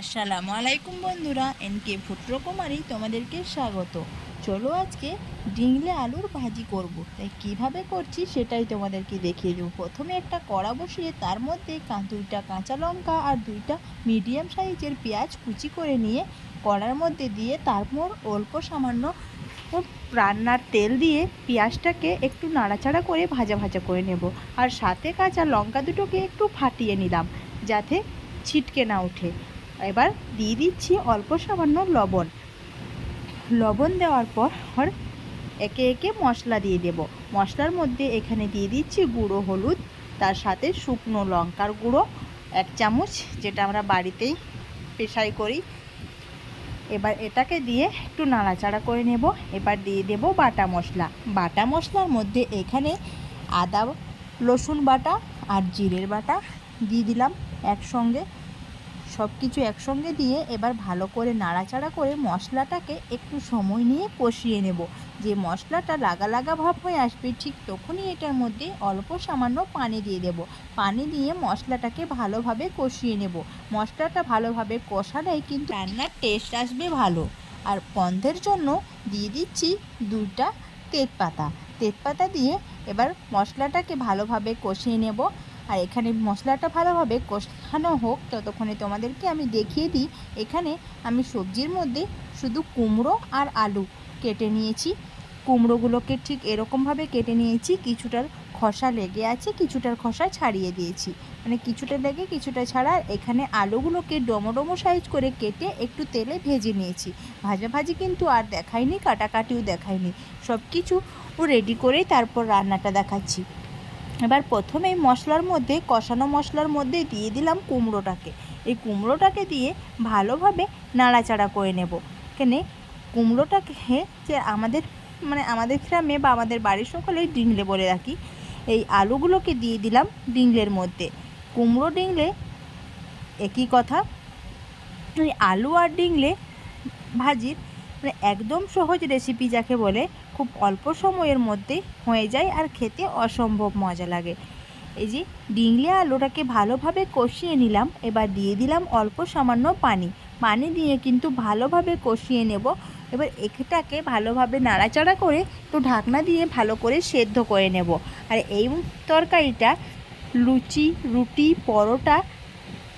আসসালামু আলাইকুম বন্ধুরা এনকে ফুট্রকুমারী তোমাদেরকে স্বাগত। চলো আজকে ডিংলে আলুর ভাজি করব। তাই কীভাবে করছি সেটাই তোমাদেরকে দেখিয়ে দেবো। প্রথমে একটা কড়া বসিয়ে তার মধ্যে দুইটা কাঁচা লঙ্কা আর দুইটা মিডিয়াম সাইজের পেঁয়াজ কুচি করে নিয়ে কড়ার মধ্যে দিয়ে তারপর অল্প সামান্য রান্নার তেল দিয়ে পেঁয়াজটাকে একটু নাড়াচাড়া করে ভাজা ভাজা করে নেব। আর সাথে কাঁচা লঙ্কা দুটোকে একটু ফাটিয়ে নিলাম, যাতে ছিটকে না ওঠে। এবার দিয়ে দিচ্ছি অল্প সামান্য লবণ। লবণ দেওয়ার পর একে একে মশলা দিয়ে দেব। মশলার মধ্যে এখানে দিয়ে দিচ্ছি গুঁড়ো, হলুদ, তার সাথে শুকনো লঙ্কার গুঁড়ো, এক চামচ, যেটা আমরা বাড়িতেই পেশাই করি। এবার এটাকে দিয়ে একটু নাড়াচাড়া করে নেব। এবার দিয়ে দেব বাটা মশলা। বাটা মশলার মধ্যে এখানে আদা, রসুন বাটা আর জিরের বাটা দিয়ে দিলাম একসঙ্গে। সব কিছু একসঙ্গে দিয়ে এবার ভালো করে নাড়াচাড়া করে মশলাটাকে একটু সময় নিয়ে কষিয়ে নেব। যে মশলাটা লাগা লাগা ভাব হয়ে আসবে, ঠিক তখনই এটার মধ্যে অল্প সামান্য পানি দিয়ে দেব। পানি দিয়ে মশলাটাকে ভালোভাবে কষিয়ে নেব। মশলাটা ভালোভাবে কষালেই কিন্তু রান্নার টেস্ট আসবে ভালো। আর গন্ধের জন্য দিয়ে দিচ্ছি দুইটা তেজপাতা। তেজপাতা দিয়ে এবার মশলাটাকে ভালোভাবে কষিয়ে নেব। আর এখানে মশলাটা ভালোভাবে কষানো হোক, ততক্ষণে তোমাদেরকে আমি দেখিয়ে দিই। এখানে আমি সবজির মধ্যে শুধু কুমড়ো আর আলু কেটে নিয়েছি। কুমড়োগুলোকে ঠিক এরকমভাবে কেটে নিয়েছি কিছুটার খসা লেগে আছে কিছুটার খসা ছাড়িয়ে দিয়েছি। মানে কিছুটা লেগে, কিছুটা ছাড়া এখানে আলুগুলোকে ডোমো সাইজ করে কেটে একটু তেলে ভেজে নিয়েছি। ভাজা ভাজি কিন্তু আর দেখায়নি কাটাকাটিও দেখায়নি সব কিছু রেডি করেই তারপর রান্নাটা দেখাচ্ছি। এবার প্রথমে মশলার মধ্যে, কষানো মশলার মধ্যে দিয়ে দিলাম কুমড়োটাকে। এই কুমড়োটাকে দিয়ে ভালোভাবে নাড়াচাড়া করে নেব। এখানে কুমড়োটাকে যে আমাদের মানে আমাদের গ্রামে বা আমাদের বাড়ির সকলেই ডিংলে বলে রাখি, এই আলুগুলোকে দিয়ে দিলাম ডিংলের মধ্যে। কুমড়ো ডিংলে একই কথা। এই আলু আর ডিংলে ভাজির মানে একদম সহজ রেসিপি যাকে বলে, খুব অল্প সময়ের মধ্যে হয়ে যায় আর খেতে অসম্ভব মজা লাগে। এই যে ডিংলে আলুটাকে ভালোভাবে কষিয়ে নিলাম, এবার দিয়ে দিলাম অল্প সামান্য পানি। পানি দিয়ে কিন্তু ভালোভাবে কষিয়ে নেব। এবার এটাকে ভালোভাবে নাড়াচাড়া করে তো ঢাকনা দিয়ে ভালো করে সেদ্ধ করে নেব। আর এই তরকারিটা লুচি, রুটি, পরোটা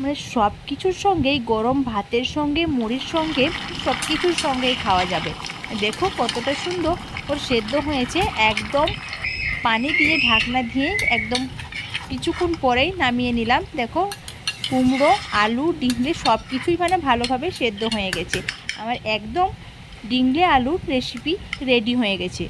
মানে সব কিছুর সঙ্গেই, গরম ভাতের সঙ্গে, মুড়ির সঙ্গে সব কিছুর সঙ্গেই খাওয়া যাবে। দেখো কতটা সুন্দর। ওর সেদ্ধ হয়েছে একদম পানি দিয়ে ঢাকনা দিয়ে একদম কিছুক্ষণ পরেই নামিয়ে নিলাম। দেখো কুমড়ো, আলু, ডিংলে সব কিছুই মানে ভালোভাবে সেদ্ধ হয়ে গেছে। আমার একদম ডিংলে, আলুর রেসিপি রেডি হয়ে গেছে।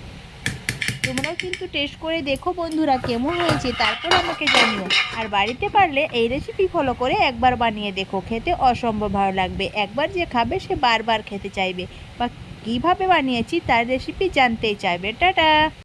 তোমরাও কিন্তু টেস্ট করে দেখো বন্ধুরা কেমন হয়েছে, তারপর আমাকে জানিও। আর বাড়িতে পারলে এই রেসিপি ফলো করে একবার বানিয়ে দেখো, খেতে অসম্ভব ভালো লাগবে। একবার যে খাবে সে বারবার খেতে চাইবে। বা কীভাবে বানিয়েছি তার রেসিপি জানতেই চাইবে। টাটা!